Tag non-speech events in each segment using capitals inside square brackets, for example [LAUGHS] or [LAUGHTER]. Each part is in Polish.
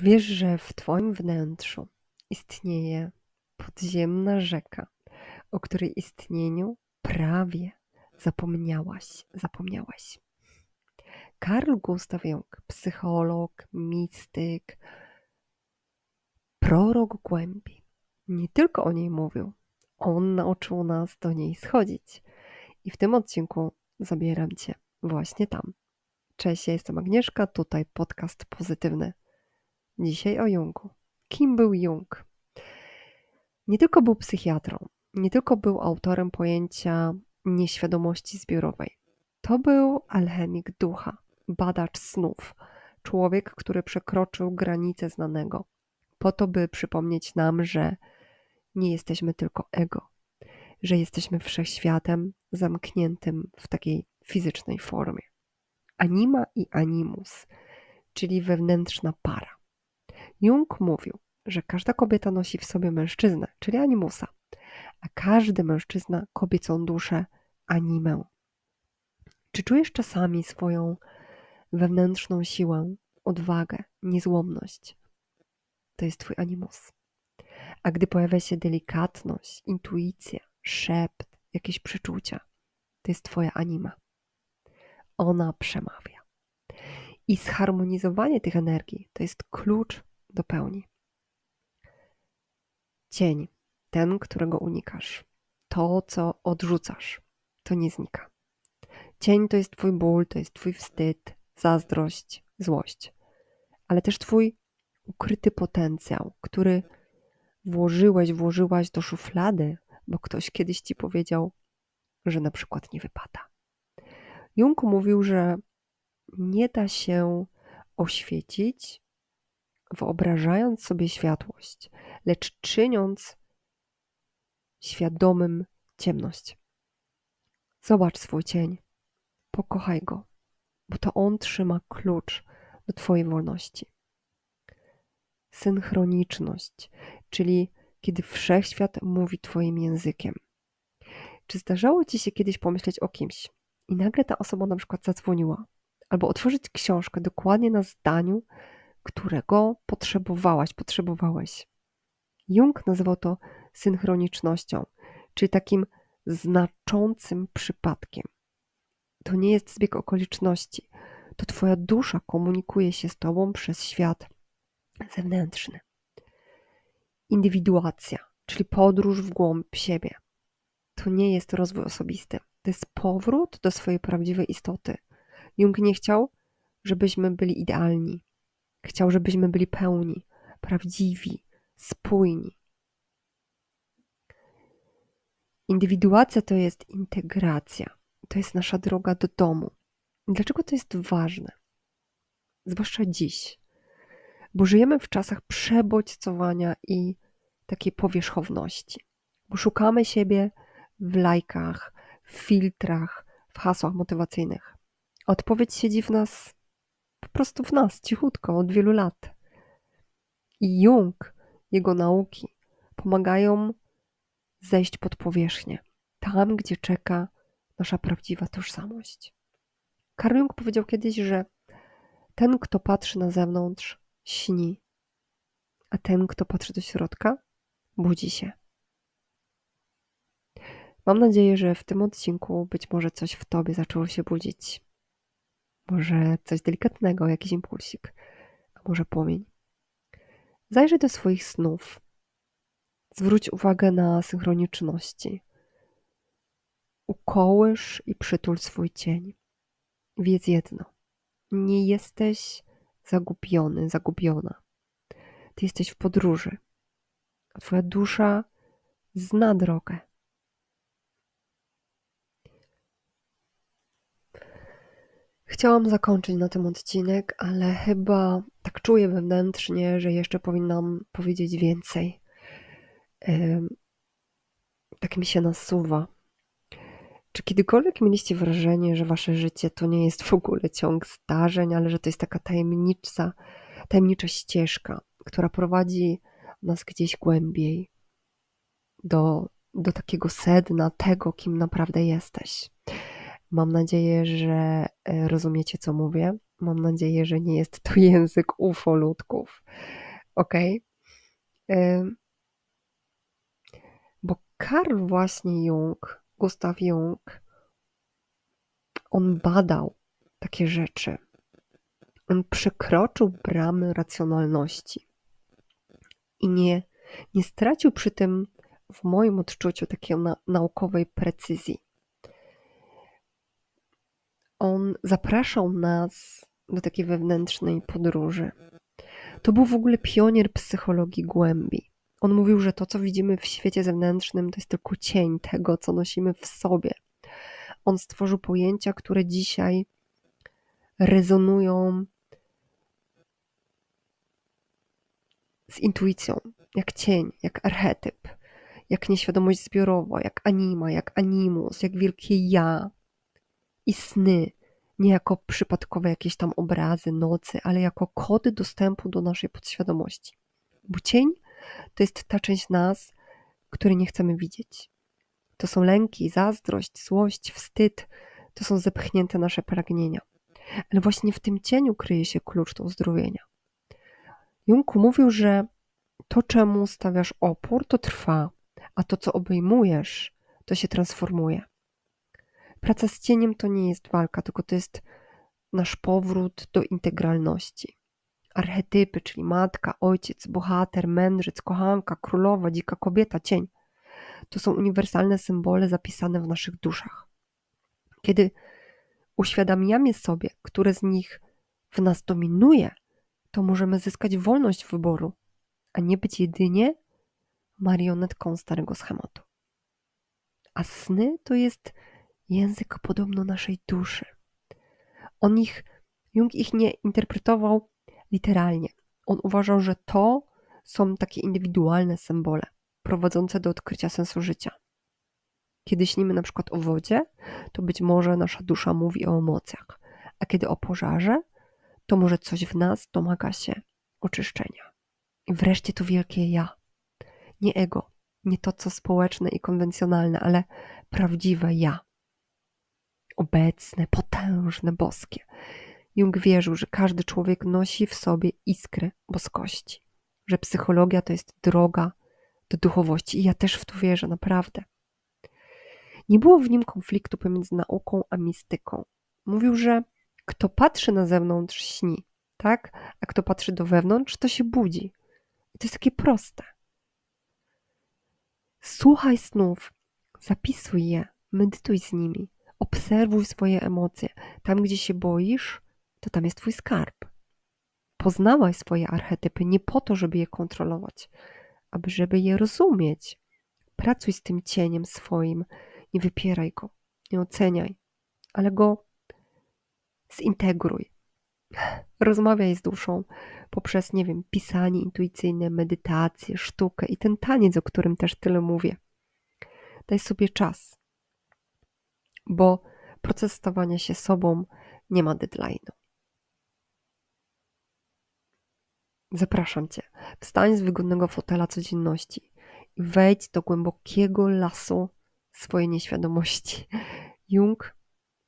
Czy wiesz, że w Twoim wnętrzu istnieje podziemna rzeka, o której istnieniu prawie zapomniałaś, zapomniałaś? Karl Gustav Jung, psycholog, mistyk, prorok głębi, nie tylko o niej mówił, on nauczył nas do niej schodzić. I w tym odcinku zabieram Cię właśnie tam. Cześć, ja jestem Agnieszka, tutaj podcast pozytywny. Dzisiaj o Jungu. Kim był Jung? Nie tylko był psychiatrą, nie tylko był autorem pojęcia nieświadomości zbiorowej. To był alchemik ducha, badacz snów, człowiek, który przekroczył granice znanego, po to, by przypomnieć nam, że nie jesteśmy tylko ego, że jesteśmy wszechświatem zamkniętym w takiej fizycznej formie. Anima i animus, czyli wewnętrzna para. Jung mówił, że każda kobieta nosi w sobie mężczyznę, czyli animusa, a każdy mężczyzna kobiecą duszę, animę. Czy czujesz czasami swoją wewnętrzną siłę, odwagę, niezłomność? To jest twój animus. A gdy pojawia się delikatność, intuicja, szept, jakieś przeczucia, to jest twoja anima. Ona przemawia. I zharmonizowanie tych energii to jest klucz do pełni. Cień, ten, którego unikasz, to, co odrzucasz, to nie znika. Cień to jest Twój ból, to jest Twój wstyd, zazdrość, złość, ale też Twój ukryty potencjał, który włożyłeś, włożyłaś do szuflady, bo ktoś kiedyś Ci powiedział, że na przykład nie wypada. Jung mówił, że nie da się oświecić wyobrażając sobie światłość, lecz czyniąc świadomym ciemność. Zobacz swój cień, pokochaj go, bo to on trzyma klucz do Twojej wolności. Synchroniczność, czyli kiedy wszechświat mówi Twoim językiem. Czy zdarzało Ci się kiedyś pomyśleć o kimś i nagle ta osoba na przykład zadzwoniła, albo otworzyć książkę dokładnie na zdaniu, którego potrzebowałaś, potrzebowałeś. Jung nazywał to synchronicznością, czyli takim znaczącym przypadkiem. To nie jest zbieg okoliczności. To Twoja dusza komunikuje się z Tobą przez świat zewnętrzny. Indywiduacja, czyli podróż w głąb siebie. To nie jest rozwój osobisty. To jest powrót do swojej prawdziwej istoty. Jung nie chciał, żebyśmy byli idealni. Chciał, żebyśmy byli pełni, prawdziwi, spójni. Indywiduacja to jest integracja, to jest nasza droga do domu. Dlaczego to jest ważne? Zwłaszcza dziś, bo żyjemy w czasach przebodźcowania i takiej powierzchowności, bo szukamy siebie w lajkach, w filtrach, w hasłach motywacyjnych. Odpowiedź siedzi w nas prostu w nas, cichutko, od wielu lat. I Jung, jego nauki pomagają zejść pod powierzchnię, tam, gdzie czeka nasza prawdziwa tożsamość. Karl Jung powiedział kiedyś, że ten, kto patrzy na zewnątrz, śni, a ten, kto patrzy do środka, budzi się. Mam nadzieję, że w tym odcinku być może coś w tobie zaczęło się budzić. Może coś delikatnego, jakiś impulsik, a może płomień. Zajrzyj do swoich snów. Zwróć uwagę na synchroniczności. Ukołysz i przytul swój cień. Wiedz jedno. Nie jesteś zagubiony, zagubiona. Ty jesteś w podróży. Twoja dusza zna drogę. Chciałam zakończyć na tym odcinek, ale chyba tak czuję wewnętrznie, że jeszcze powinnam powiedzieć więcej. Tak mi się nasuwa. Czy kiedykolwiek mieliście wrażenie, że wasze życie to nie jest w ogóle ciąg zdarzeń, ale że to jest taka tajemnicza, tajemnicza ścieżka, która prowadzi nas gdzieś głębiej do, do takiego sedna tego, kim naprawdę jesteś? Mam nadzieję, że e, rozumiecie, co mówię. Mam nadzieję, że nie jest to [LAUGHS] język ufolutków. Ok? Bo Karl właśnie Jung, Gustav Jung, on badał takie rzeczy. On przekroczył bramy racjonalności i nie, nie stracił przy tym, w moim odczuciu, takiej na, naukowej precyzji. On zapraszał nas do takiej wewnętrznej podróży. To był w ogóle pionier psychologii głębi. On mówił, że to, co widzimy w świecie zewnętrznym, to jest tylko cień tego, co nosimy w sobie. On stworzył pojęcia, które dzisiaj rezonują z intuicją, jak cień, jak archetyp, jak nieświadomość zbiorowa, jak anima, jak animus, jak wielkie ja i sny, nie jako przypadkowe jakieś tam obrazy nocy, ale jako kody dostępu do naszej podświadomości. Bo cień to jest ta część nas, której nie chcemy widzieć. To są lęki, zazdrość, złość, wstyd, to są zepchnięte nasze pragnienia. Ale właśnie w tym cieniu kryje się klucz do uzdrowienia. Jung mówił, że to, czemu stawiasz opór, to trwa, a to, co obejmujesz, to się transformuje. Praca z cieniem to nie jest walka, tylko to jest nasz powrót do integralności. Archetypy, czyli matka, ojciec, bohater, mędrzec, kochanka, królowa, dzika kobieta, cień. To są uniwersalne symbole zapisane w naszych duszach. Kiedy uświadamiamy sobie, które z nich w nas dominuje, to możemy zyskać wolność wyboru, a nie być jedynie marionetką starego schematu. A sny to jest język podobno naszej duszy. On ich, Jung ich nie interpretował literalnie. On uważał, że to są takie indywidualne symbole prowadzące do odkrycia sensu życia. Kiedy śnimy na przykład o wodzie, to być może nasza dusza mówi o emocjach, a kiedy o pożarze, to może coś w nas domaga się oczyszczenia. I wreszcie to wielkie ja. Nie ego, nie to, co społeczne i konwencjonalne, ale prawdziwe ja. Obecne, potężne, boskie. Jung wierzył, że każdy człowiek nosi w sobie iskrę boskości, że psychologia to jest droga do duchowości. I ja też w to wierzę, naprawdę. Nie było w nim konfliktu pomiędzy nauką a mistyką. Mówił, że kto patrzy na zewnątrz, śni, tak? A kto patrzy do wewnątrz, to się budzi. I to jest takie proste. Słuchaj snów, zapisuj je, medytuj z nimi, obserwuj swoje emocje. Tam, gdzie się boisz, to tam jest twój skarb. Poznawaj swoje archetypy nie po to, żeby je kontrolować, aby żeby je rozumieć. Pracuj z tym cieniem swoim, nie wypieraj go, nie oceniaj, ale go zintegruj. Rozmawiaj z duszą poprzez, nie wiem, pisanie intuicyjne, medytację, sztukę i ten taniec, o którym też tyle mówię. Daj sobie czas, bo proces stawania się sobą nie ma deadline'u. Zapraszam Cię, wstań z wygodnego fotela codzienności i wejdź do głębokiego lasu swojej nieświadomości. [LAUGHS] Jung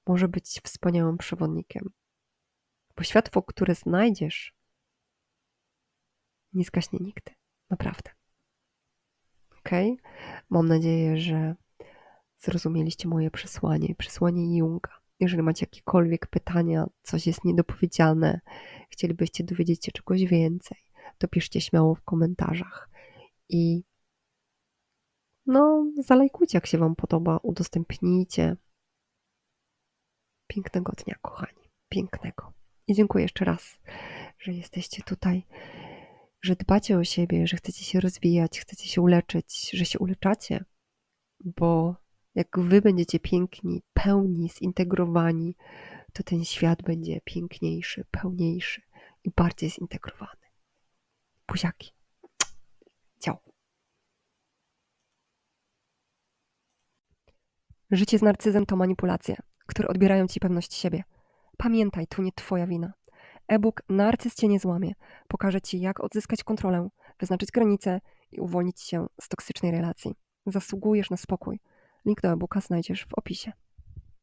może być wspaniałym przewodnikiem. Bo światło, które znajdziesz, nie zgaśnie nigdy. Naprawdę. Ok? Mam nadzieję, że zrozumieliście moje przesłanie przesłanie Junga. Jeżeli macie jakiekolwiek pytania, coś jest niedopowiedziane, chcielibyście dowiedzieć się czegoś więcej, to piszcie śmiało w komentarzach. I no, zalajkujcie, jak się Wam podoba, udostępnijcie. Pięknego dnia, kochani. Pięknego. I dziękuję jeszcze raz, że jesteście tutaj, że dbacie o siebie, że chcecie się rozwijać, chcecie się uleczyć, że się uleczacie, bo jak Wy będziecie piękni, pełni, zintegrowani, to ten świat będzie piękniejszy, pełniejszy i bardziej zintegrowany. Buziaki. Ciao. Życie z narcyzem to manipulacje, które odbierają ci pewność siebie. Pamiętaj, to nie twoja wina. E-book Narcyz cię nie złamie. Pokaże ci, jak odzyskać kontrolę, wyznaczyć granice i uwolnić się z toksycznej relacji. Zasługujesz na spokój. Link do e-booka znajdziesz w opisie.